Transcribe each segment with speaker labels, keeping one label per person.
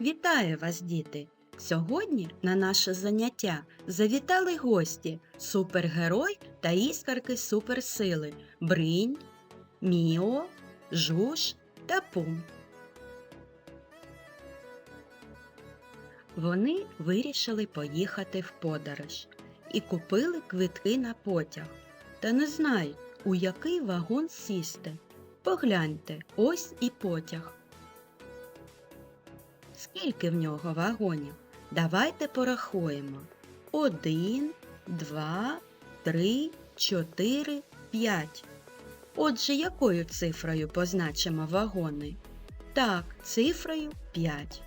Speaker 1: Вітаю вас, діти! Сьогодні на наше заняття завітали гості супергерой та іскарки суперсили Бринь, Міо, Жуж та Пум. Вони вирішили поїхати в подорож і купили квитки на потяг. Та не знають, у який вагон сісти. Погляньте, ось і потяг. Скільки в нього вагонів? Давайте порахуємо. Один, два, три, чотири, п'ять. Отже, якою цифрою позначимо вагони? Так, цифрою 5.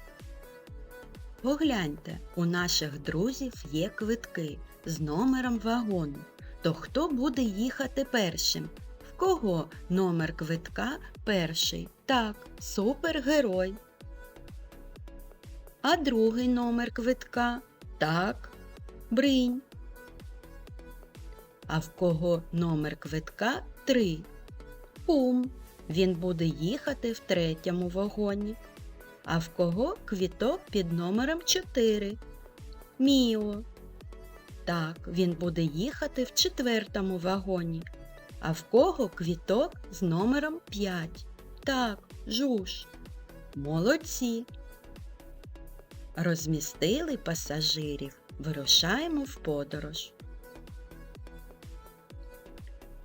Speaker 1: Погляньте, у наших друзів є квитки з номером вагону. То хто буде їхати першим? В кого номер квитка перший? Так, супергерой. А другий номер квитка? Так, бринь. А в кого номер квитка три? Пум. Він буде їхати в третьому вагоні. А в кого квіток під номером 4? Міо. Так, він буде їхати в четвертому вагоні. А в кого квіток з номером 5? Так, жуж. Молодці. Розмістили пасажирів. Вирушаємо в подорож.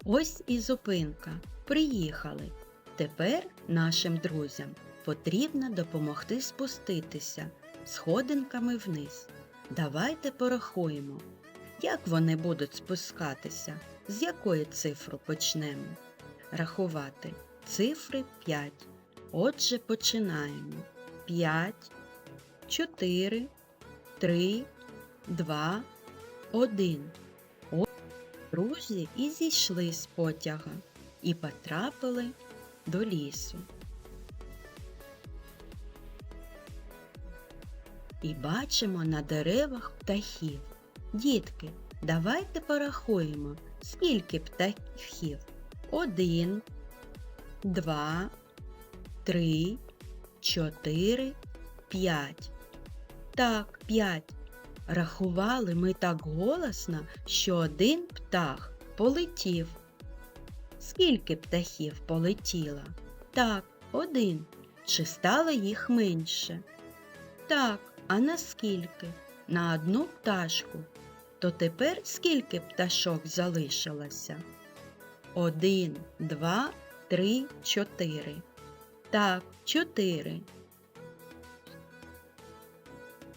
Speaker 1: Ось і зупинка. Приїхали. Тепер нашим друзям потрібно допомогти спуститися сходинками вниз. Давайте порахуємо, як вони будуть спускатися, з якої цифри почнемо. Рахувати цифри 5. Отже, починаємо. 5, 4, 3, 2, 1. От друзі і зійшли з потяга і потрапили до лісу. І бачимо на деревах птахів. Дітки, давайте порахуємо, скільки птахів. Один, два, три, чотири, п'ять. Так, п'ять. Рахували ми так голосно, що один птах полетів. Скільки птахів полетіло? Так, один. Чи стало їх менше? Так, а наскільки? На одну пташку. То тепер скільки пташок залишилося? Один, два, три, чотири. Так, чотири.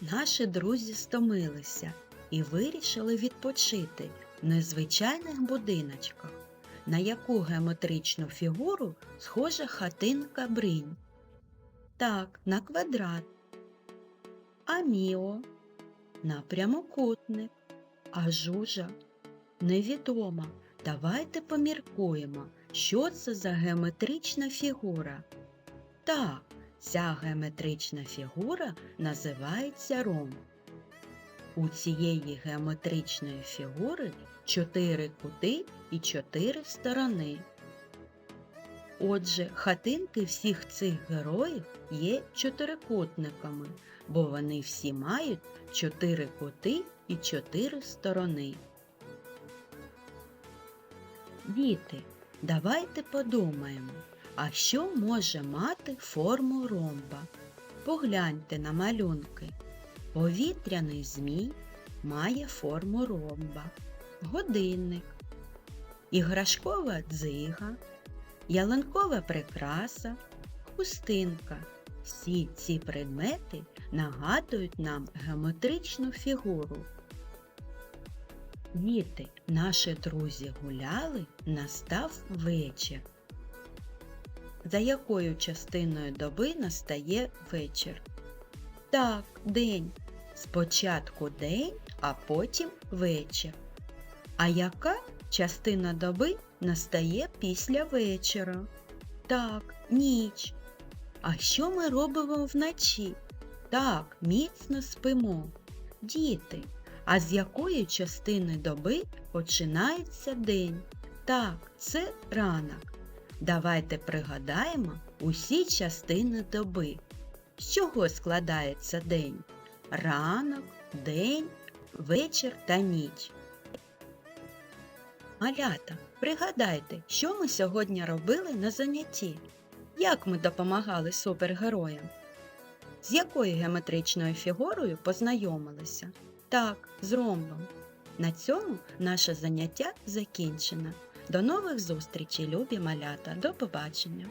Speaker 1: Наші друзі стомилися і вирішили відпочити в незвичайних будиночках, на яку геометричну фігуру схожа хатинка бринь. Так, на квадрат. А Міо на прямокутник, а жужа невідома. Давайте поміркуємо, що це за геометрична фігура. Так, ця геометрична фігура називається ромб. У цієї геометричної фігури чотири кути і чотири сторони. Отже, хатинки всіх цих героїв є чотирикутниками, бо вони всі мають чотири кути і чотири сторони. Діти, давайте подумаємо, а що може мати форму ромба? Погляньте на малюнки. Повітряний змій має форму ромба, годинник, іграшкова дзига, ялинкова прикраса, хустинка. Всі ці предмети нагадують нам геометричну фігуру. Діти, наші друзі гуляли, настав вечір. За якою частиною доби настає вечір? Так, день. Спочатку день, а потім вечір. А яка частина доби настає після вечора? Так, ніч. А що ми робимо вночі? Так, міцно спимо. Діти, а з якої частини доби починається день? Так, це ранок. Давайте пригадаємо усі частини доби. З чого складається день? Ранок, день, вечір та ніч. Малята, пригадайте, що ми сьогодні робили на занятті? Як ми допомагали супергероям? З якою геометричною фігурою познайомилися? Так, з ромбом. На цьому наше заняття закінчено. До нових зустрічей, любі малята. До побачення!